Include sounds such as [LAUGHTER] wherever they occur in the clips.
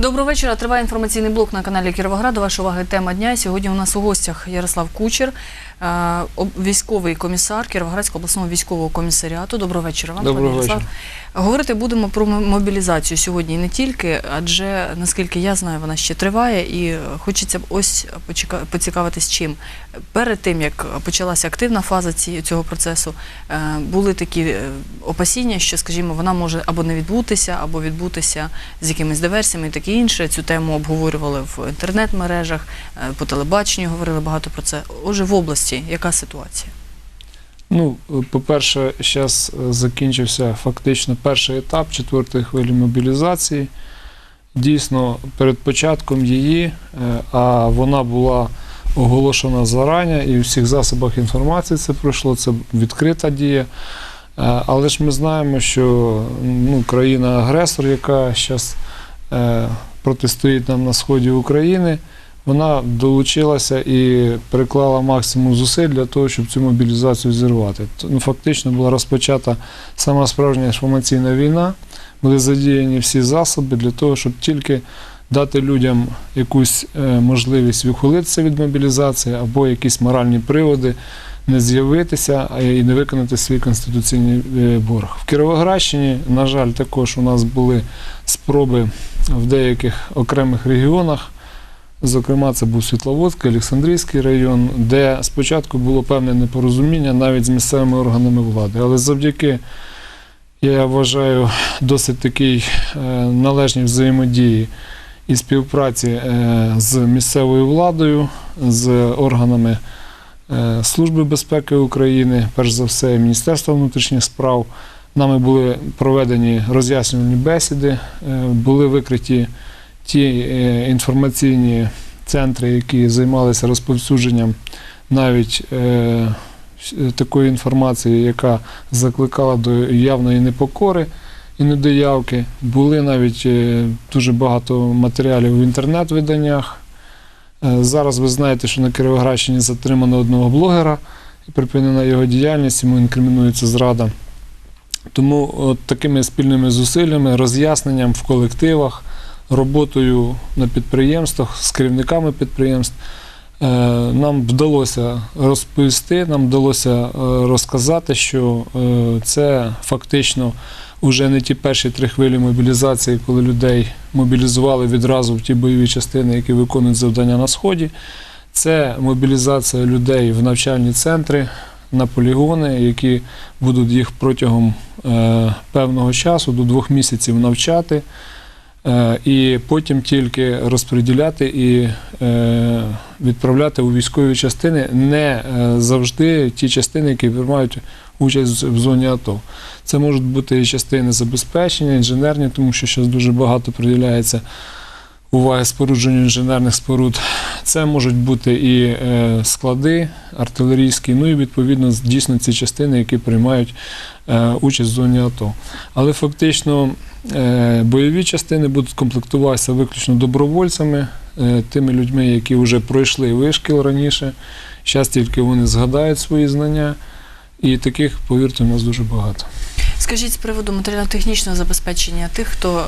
Доброго вечора. Триває інформаційний блок на каналі Кіровограду. Ваша увага тема дня. Сьогодні у нас у гостях Ярослав Кучер, е, військовий комісар Кіровоградського обласного військового комісаріату. Доброго вечора вам, Доброго пане Ярослав. Говорити будемо про мобілізацію сьогодні не тільки, адже наскільки я знаю, вона ще триває, і хочеться б ось поцікавитись чим. Перед тим як почалася активна фаза цього процесу, е, були такі е, опасіння, що, скажімо, вона може або не відбутися, або відбутися з якимись диверсіями і таке інше. Цю тему обговорювали в інтернет-мережах, е, по телебаченню говорили багато про це. Отже, в області яка ситуація? Ну, по-перше, зараз закінчився фактично перший етап четвертої хвилі мобілізації. Дійсно, перед початком її, е, а вона була оголошена зарані, і у всіх засобах інформації це пройшло, це відкрита дія. Е, Але ж ми знаємо, що ну, країна-агресор, яка зараз протистоїть нам на сході України, вона долучилася і приклала максимум зусиль для того, щоб цю мобілізацію зірвати. Ну, фактично була розпочата сама справжня інформаційна війна, були задіяні всі засоби для того, щоб тільки дати людям якусь е, можливість відхилитися від мобілізації або якісь моральні приводи не з'явитися і не виконати свій конституційний е, борг. В Кіровоградщині, на жаль, також у нас були спроби в деяких окремих регіонах. Зокрема, це був Світловодський, Олександрійський район, де спочатку було певне непорозуміння навіть з місцевими органами влади. Але завдяки, я вважаю, досить такій е, належній взаємодії і співпраці е, з місцевою владою, з органами е, Служби безпеки України, перш за все, Міністерства внутрішніх справ. Нами були проведені роз'яснювальні бесіди, були викриті ті е, інформаційні центри, які займалися розповсюдженням навіть е, такої інформації, яка закликала до явної непокори і недоявки. Були навіть е, дуже багато матеріалів в інтернет-виданнях. Е, Зараз ви знаєте, що на Кіровоградщині затримано одного блогера і припинена його діяльність, йому інкримінується зрада. Тому от такими спільними зусиллями, роз'ясненням в колективах, роботою на підприємствах з керівниками підприємств е, нам вдалося розповісти, нам вдалося е, розказати, що е, це фактично вже не ті перші три хвилі мобілізації, коли людей мобілізували відразу в ті бойові частини, які виконують завдання на сході. Це мобілізація людей в навчальні центри, на полігони, які будуть їх протягом певного часу до двох місяців навчати, і потім тільки розподіляти і е, відправляти у військові частини, не е, завжди ті частини, які приймають участь в зоні АТО. Це можуть бути і частини забезпечення, інженерні, тому що зараз дуже багато приділяється уваги спорудженню інженерних споруд. Це можуть бути і е, склади артилерійські, ну і відповідно дійсно ці частини, які приймають е, участь в зоні АТО. Але фактично е, бойові частини будуть комплектуватися виключно добровольцями, е, тими людьми, які вже пройшли вишкіл раніше. Зараз тільки вони згадають свої знання. І таких, повірте, у нас дуже багато. Скажіть з приводу матеріально-технічного забезпечення тих, хто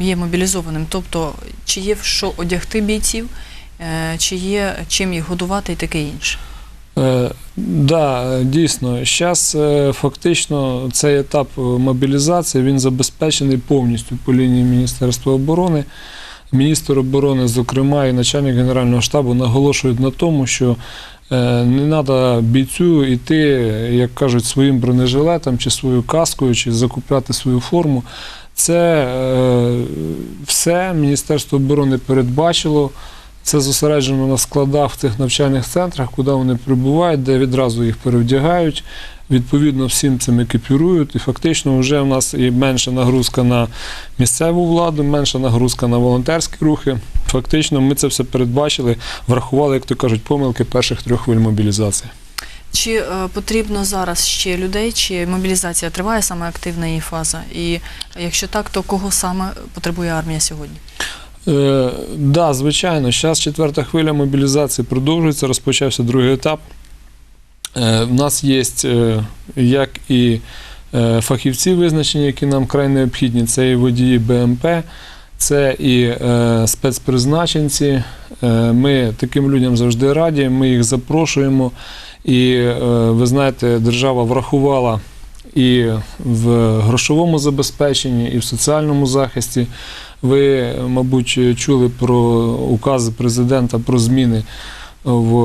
е, є мобілізованим, тобто чи є в що одягти бійців, е, чи є чим їх годувати і таке інше. Е, да, дійсно, зараз фактично цей етап е, мобілізації він забезпечений повністю по лінії Міністерства оборони. Міністр оборони, зокрема, і начальник Генерального штабу наголошують на тому, що е, не треба бійцю йти, як кажуть, своїм бронежилетом чи своєю каскою, чи закупляти свою форму. Це е, все Міністерство оборони передбачило. Це зосереджено на складах в цих навчальних центрах, куди вони прибувають, де відразу їх перевдягають. Відповідно, всім цим екіпірують. І фактично вже в нас і менша нагрузка на місцеву владу, менша нагрузка на волонтерські рухи. Фактично, ми це все передбачили, врахували, як то кажуть, помилки перших трьох хвиль мобілізації. Чи е, потрібно зараз ще людей, чи мобілізація триває саме активна її фаза? І якщо так, то кого саме потребує армія сьогодні? Е, да, звичайно, зараз четверта хвиля мобілізації продовжується, розпочався другий етап. Е, в нас є е, як і е, фахівці визначені, які нам край необхідні, це і водії БМП, це і е, спецпризначенці. Е, ми таким людям завжди раді, ми їх запрошуємо. І е, ви знаєте, держава врахувала і в грошовому забезпеченні, і в соціальному захисті. Ви, мабуть, чули про укази президента про зміни в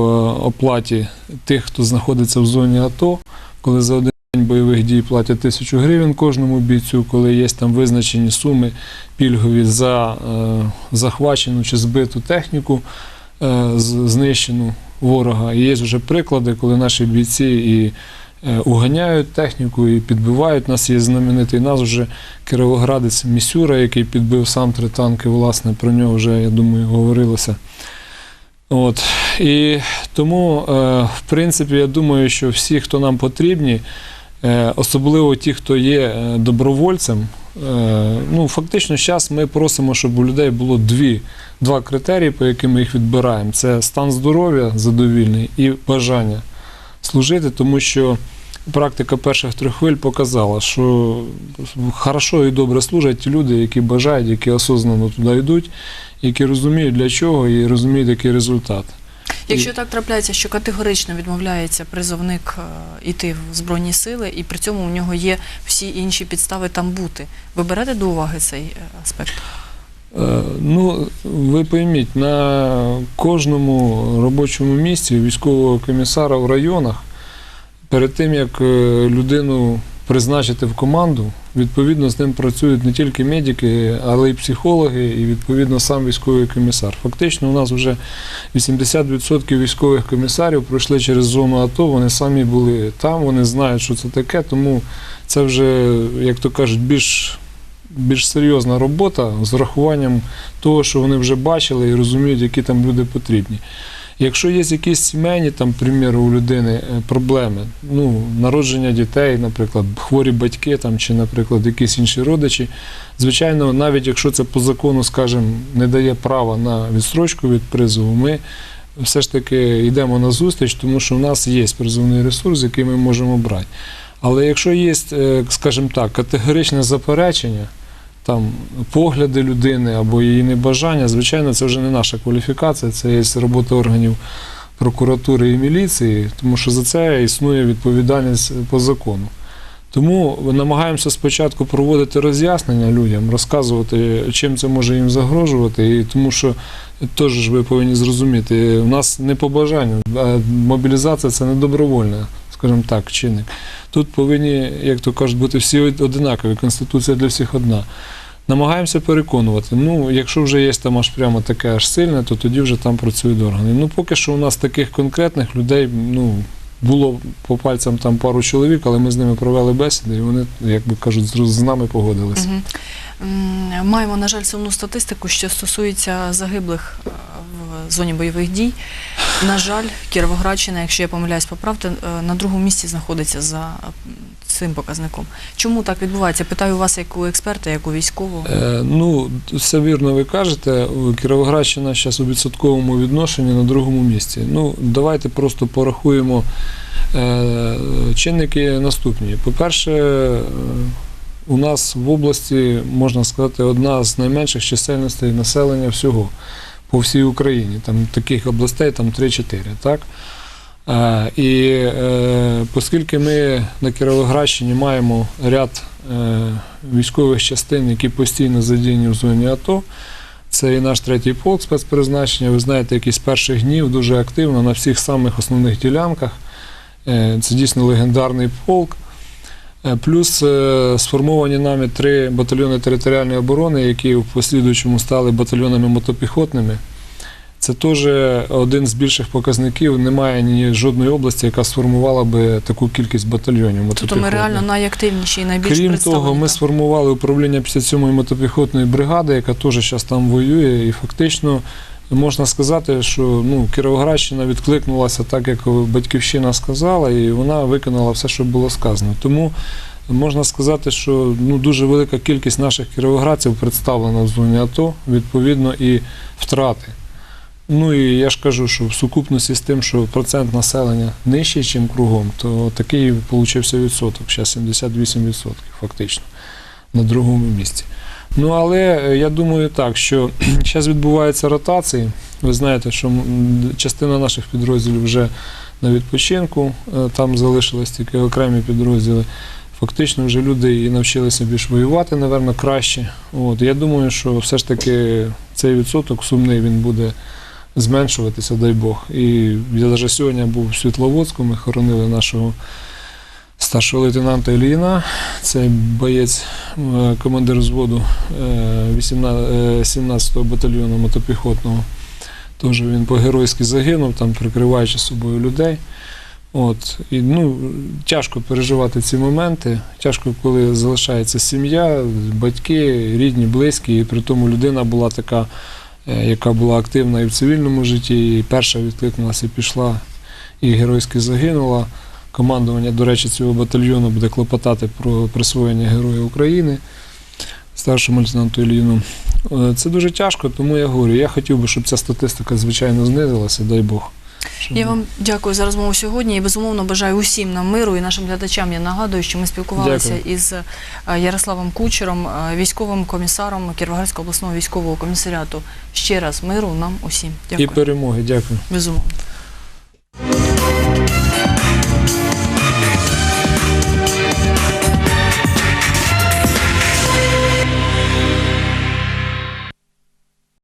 оплаті тих, хто знаходиться в зоні АТО, коли за один день бойових дій платять тисячу гривень кожному бійцю, коли є там визначені суми пільгові за е, захвачену чи збиту техніку, е, знищену ворога. І є вже приклади, коли наші бійці і уганяють техніку і підбивають. У нас є знаменитий нас вже кіровоградець Місюра, який підбив сам три танки, власне, про нього вже, я думаю, говорилося. От. І тому, е, в принципі, я думаю, що всі, хто нам потрібні, е, особливо ті, хто є е, добровольцем, е, ну, фактично, зараз ми просимо, щоб у людей було дві, два критерії, по яким ми їх відбираємо: це стан здоров'я задовільний і бажання служити, тому що практика перших трьох хвиль показала, що хорошо і добре служать ті люди, які бажають, які осознанно туди йдуть, які розуміють для чого і розуміють, який результат. Якщо так трапляється, що категорично відмовляється призовник е, іти в збройні сили, і при цьому у нього є всі інші підстави там бути, ви берете до уваги цей е, аспект? Е, Ну, ви пойміть, на кожному робочому місці військового комісара в районах, перед тим як е, людину призначити в команду, відповідно з ним працюють не тільки медики, але й психологи, і відповідно сам військовий комісар. Фактично, у нас вже 80% військових комісарів пройшли через зону АТО, вони самі були там, вони знають, що це таке, тому це вже, як то кажуть, більш більш серйозна робота з врахуванням того, що вони вже бачили і розуміють, які там люди потрібні. Якщо є якісь сімейні, там, приміру, у людини е, проблеми, ну, народження дітей, наприклад, хворі батьки там, чи, наприклад, якісь інші родичі, звичайно, навіть якщо це по закону, скажімо, не дає права на відстрочку від призову, ми все ж таки йдемо на зустріч, тому що в нас є призовний ресурс, який ми можемо брати. Але якщо є, е, скажімо так, категоричне заперечення, там погляди людини або її небажання, звичайно, це вже не наша кваліфікація, це є робота органів прокуратури і міліції, тому що за це існує відповідальність по закону. Тому намагаємося спочатку проводити роз'яснення людям, розказувати, чим це може їм загрожувати, і тому що теж ж ви повинні зрозуміти, у нас не по бажанню, а мобілізація це не добровольна, скажімо так, чинник. Тут повинні, як то кажуть, бути всі одинакові, конституція для всіх одна. Намагаємося переконувати. Ну, якщо вже є там аж прямо таке аж сильне, то тоді вже там працюють органи. Ну, поки що у нас таких конкретних людей, ну, було по пальцям там пару чоловік, але ми з ними провели бесіди, і вони, як би кажуть, з нами погодилися. М, Маємо, на жаль, сумну статистику, що стосується загиблих е, в зоні бойових дій. На жаль, Кіровоградщина, якщо я помиляюсь, поправте, е, на другому місці знаходиться за цим показником. Чому так відбувається? Питаю вас як у експерта, як у військового. Е, ну, все вірно ви кажете. Кіровоградщина зараз у відсотковому відношенні на другому місці. Ну, давайте просто порахуємо е, чинники наступні. По-перше, е, у нас в області, можна сказати, одна з найменших чисельностей населення всього по всій Україні. Там таких областей там 3-4. Так? Е, І е, оскільки ми на Кіровоградщині маємо ряд е, військових частин, які постійно задіяні в зоні АТО, це і наш третій полк спецпризначення. Ви знаєте, який з перших днів дуже активно на всіх самих основних ділянках. Е, Це дійсно легендарний полк. Е, Плюс е, сформовані нами три батальйони територіальної оборони, які в послідуючому стали батальйонами мотопіхотними. Це теж один з більших показників. Немає ні жодної області, яка сформувала би таку кількість батальйонів. Тобто ми реально найактивніші і найбільш Крім того, ми сформували управління 57-ї мотопіхотної бригади, яка теж зараз там воює, і фактично можна сказати, що ну, Кіровоградщина відкликнулася так, як батьківщина сказала, і вона виконала все, що було сказано. Тому можна сказати, що ну, дуже велика кількість наших кіровоградців представлена в зоні АТО, відповідно, і втрати. Ну і я ж кажу, що в сукупності з тим, що процент населення нижчий, ніж кругом, то такий получився відсоток, зараз 78% фактично на другому місці. Ну, але е, я думаю так, що [CLEARS THROAT] зараз відбуваються ротації. Ви знаєте, що частина наших підрозділів вже на відпочинку, е, там залишились тільки окремі підрозділи. Фактично вже люди і навчилися більш воювати, напевно, краще. От, я думаю, що все ж таки цей відсоток сумний він буде зменшуватися, дай Бог. І я навіть сьогодні був в Світловодську, ми хоронили нашого старшого лейтенанта Іліна. Це боєць, е, командир взводу е, 18 е, 17-го батальйону мотопіхотного. Теж він по-геройськи загинув, там прикриваючи собою людей. От, і, ну, тяжко переживати ці моменти. Тяжко, коли залишається сім'я, батьки, рідні, близькі, і при тому людина була така, е, яка була активна і в цивільному житті, і перша відкликнулася і пішла, і геройськи загинула. Командування, до речі, цього батальйону буде клопотати про присвоєння Героя України старшому лейтенанту Іліну. Е, Це дуже тяжко, тому я говорю, я хотів би, щоб ця статистика, звичайно, знизилася, дай Бог. Я вам дякую за розмову сьогодні і безумовно бажаю усім нам миру і нашим глядачам. Я нагадую, що ми спілкувалися Дякую. із е, Ярославом Кучером, е, військовим комісаром Кіровоградського обласного військового комісаріату. Ще раз миру нам усім. І перемоги, дякую. Безумовно.